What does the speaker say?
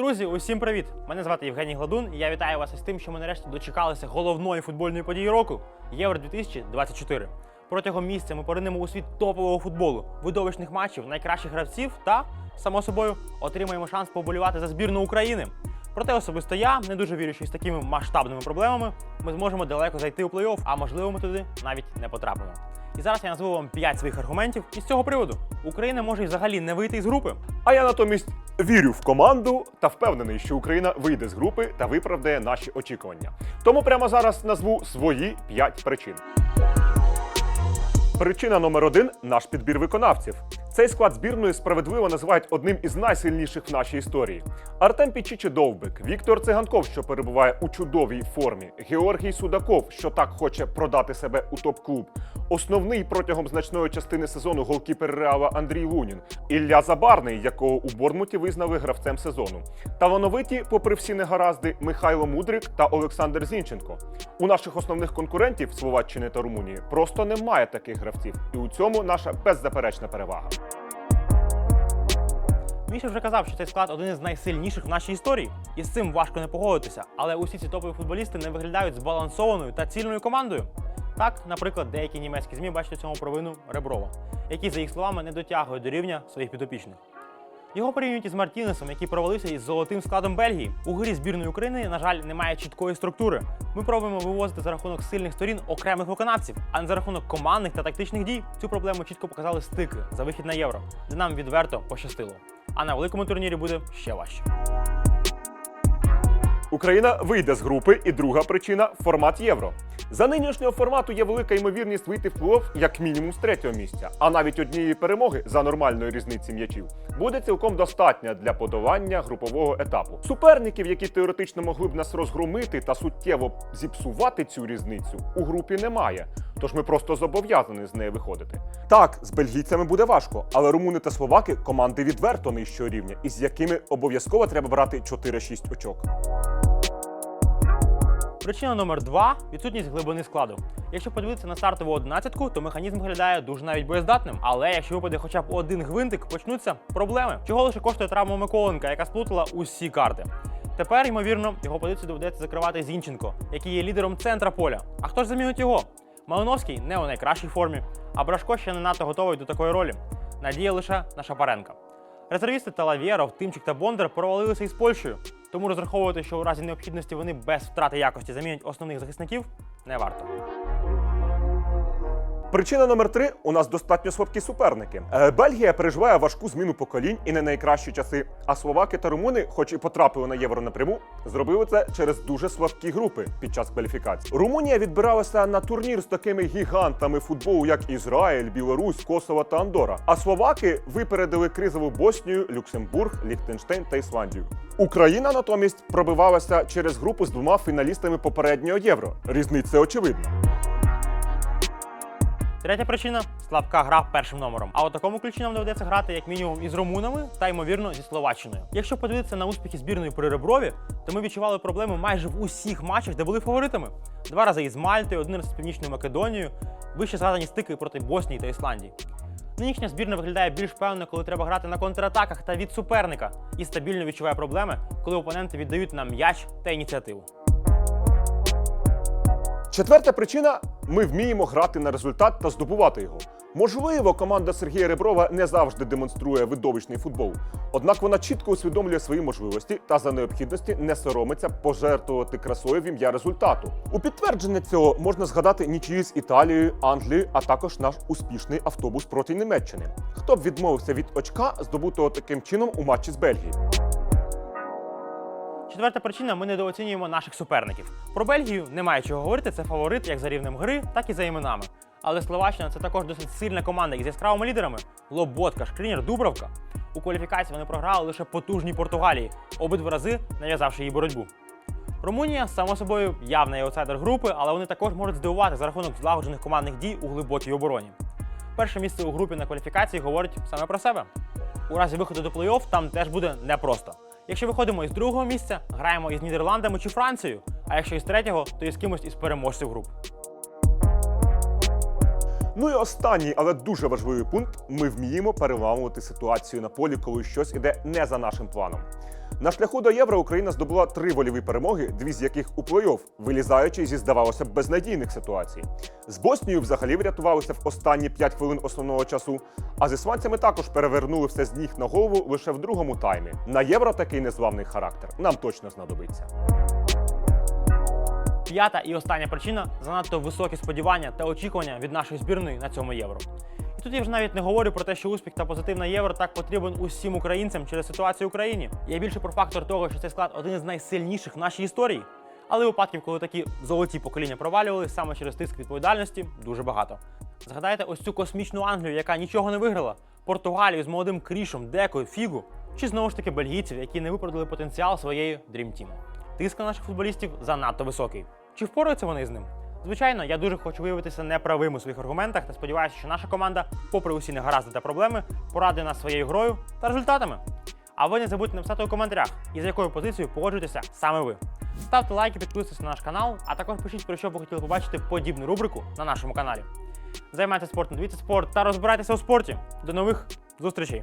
Друзі, усім привіт! Мене звати Євгеній Гладун, і я вітаю вас із тим, що ми нарешті дочекалися головної футбольної події року Євро 2024. Протягом місяця ми поринемо у світ топового футболу, видовищних матчів, найкращих гравців та, само собою, отримаємо шанс поболівати за збірну України. Проте особисто я не дуже вірю, що з такими масштабними проблемами ми зможемо далеко зайти у плей-офф, а можливо ми туди навіть не потрапимо. І зараз я назву вам 5 своїх аргументів із цього приводу. Україна може і взагалі не вийти із групи, А я натомість вірю в команду та впевнений, що Україна вийде з групи та виправдає наші очікування. Тому прямо зараз назву свої 5 причин. Причина номер один наш підбір виконавців. Цей склад збірної справедливо називають одним із найсильніших в нашій історії. Артем Пічічі Довбик, Віктор Циганков, що перебуває у чудовій формі, Георгій Судаков, що так хоче продати себе у топ-клуб. Основний протягом значної частини сезону голкіпер Реала Андрій Лунін, Ілля Забарний, якого у Борнмуті визнали гравцем сезону. Талановиті, попри всі негаразди, Михайло Мудрик та Олександр Зінченко. У наших основних конкурентів Словаччини та Румунії просто немає таких гравців, і у цьому наша беззаперечна перевага. Міша вже казав, що цей склад один із найсильніших в нашій історії, і з цим важко не погодитися. Але усі ці топові футболісти не виглядають збалансованою та цільною командою. Так, наприклад, деякі німецькі ЗМІ бачать у цьому провину Реброва, який, за їх словами, не дотягує до рівня своїх підопічних. Його порівнюють із Мартінесом, який провалився із золотим складом Бельгії. У грі збірної України, на жаль, немає чіткої структури. Ми пробуємо вивозити за рахунок сильних сторін окремих виконавців, а не за рахунок командних та тактичних дій. Цю проблему чітко показали стики за вихід на євро, де нам відверто пощастило. А на великому турнірі буде ще важче. Україна вийде з групи, і друга причина формат євро. За нинішнього формату є велика ймовірність вийти в плей-офф як мінімум з третього місця, а навіть однієї перемоги за нормальної різниці м'ячів буде цілком достатня для подолання групового етапу. Суперників, які теоретично могли б нас розгромити та суттєво зіпсувати цю різницю, у групі немає. Тож ми просто зобов'язані з неї виходити. Так, з бельгійцями буде важко, але румуни та словаки команди відверто нижчого рівня, із якими обов'язково треба брати 4-6 очок. Причина номер два відсутність глибини складу. Якщо подивитися на стартову одинадцятку, то механізм виглядає дуже навіть боєздатним. Але якщо випаде хоча б один гвинтик, почнуться проблеми. Чого лише коштує травма Миколенка, яка сплутала усі карти. Тепер, ймовірно, його позицію доведеться закривати Зінченко, який є лідером центра поля. А хто ж замінить його? Малиновський не у найкращій формі, а Брашко ще не надто готовий до такої ролі. Надія лише на Шапаренка. Резервісти Талавєров, Тимчик та Бондар провалилися із Польщею, тому розраховувати, що у разі необхідності вони без втрати якості замінять основних захисників, не варто. Причина номер три у нас достатньо слабкі суперники. Е, Бельгія переживає важку зміну поколінь і не найкращі часи. А словаки та румуни, хоч і потрапили на євро напряму, зробили це через дуже слабкі групи під час кваліфікації. Румунія відбиралася на турнір з такими гігантами футболу, як Ізраїль, Білорусь, Косово та Андора. А словаки випередили кризову Боснію, Люксембург, Ліхтенштейн та Ісландію. Україна натомість пробивалася через групу з двома фіналістами попереднього євро. Різниця очевидна. Третя причина слабка гра першим номером. А у такому ключі нам доведеться грати як мінімум із румунами та ймовірно зі Словаччиною. Якщо подивитися на успіхи збірної при Реброві, то ми відчували проблеми майже в усіх матчах, де були фаворитами. Два рази із Мальтою, один раз з Північною Македонією, вище згадані стики проти Боснії та Ісландії. Нинішня збірна виглядає більш певно, коли треба грати на контратаках та від суперника, і стабільно відчуває проблеми, коли опоненти віддають нам м'яч та ініціативу. Четверта причина ми вміємо грати на результат та здобувати його. Можливо, команда Сергія Реброва не завжди демонструє видовищний футбол, однак вона чітко усвідомлює свої можливості та за необхідності не соромиться пожертвувати красою в ім'я результату. У підтвердження цього можна згадати нічиї з Італією, Англією, а також наш успішний автобус проти Німеччини. Хто б відмовився від очка, здобутого таким чином у матчі з Бельгією? Четверта причина ми недооцінюємо наших суперників. Про Бельгію немає чого говорити, це фаворит як за рівнем гри, так і за іменами. Але Словаччина це також досить сильна команда із яскравими лідерами: Лоботка, Шкрінер, Дубровка. У кваліфікації вони програли лише потужній Португалії, обидва рази нав'язавши їй боротьбу. Румунія, само собою, явний аутсайдер групи, але вони також можуть здивувати за рахунок злагоджених командних дій у глибокій обороні. Перше місце у групі на кваліфікації говорить саме про себе. У разі виходу до плей-офф там теж буде непросто. Якщо виходимо із другого місця, граємо із Нідерландами чи Францією, а якщо із третього, то із кимось із переможців груп. Ну і останній, але дуже важливий пункт: ми вміємо переламувати ситуацію на полі, коли щось іде не за нашим планом. На шляху до євро Україна здобула три вольові перемоги, дві з яких у плей-офф, вилізаючи зі здавалося безнадійних ситуацій. З Боснією взагалі врятувалися в останні 5 хвилин основного часу. А з іспанцями також перевернули все з ніг на голову лише в другому таймі. На євро такий незламний характер нам точно знадобиться. П'ята і остання причина занадто високі сподівання та очікування від нашої збірної на цьому євро. І я вже навіть не говорю про те, що успіх та позитив на євро так потрібен усім українцям через ситуацію в Україні. Я більше про фактор того, що цей склад один із найсильніших в нашій історії. Але випадків, коли такі золоті покоління провалювали саме через тиск відповідальності, дуже багато. Згадайте ось цю космічну Англію, яка нічого не виграла, Португалію з молодим Крішом, Декою, Фігу, чи знову ж таки бельгійців, які не виправдали потенціал своєї Dream Team. Тиск на наших футболістів занадто високий. Чи впораються вони з ним? Звичайно, я дуже хочу виявитися неправим у своїх аргументах та сподіваюся, що наша команда, попри усі негаразди та проблеми, порадує нас своєю грою та результатами. А ви не забудьте написати у коментарях, із якою позицією погоджуєтеся саме ви. Ставте лайки, підписуйтесь на наш канал, а також пишіть, про що ви хотіли побачити подібну рубрику на нашому каналі. Займайтеся спортом, дивіться спорт та розбирайтеся у спорті. До нових зустрічей!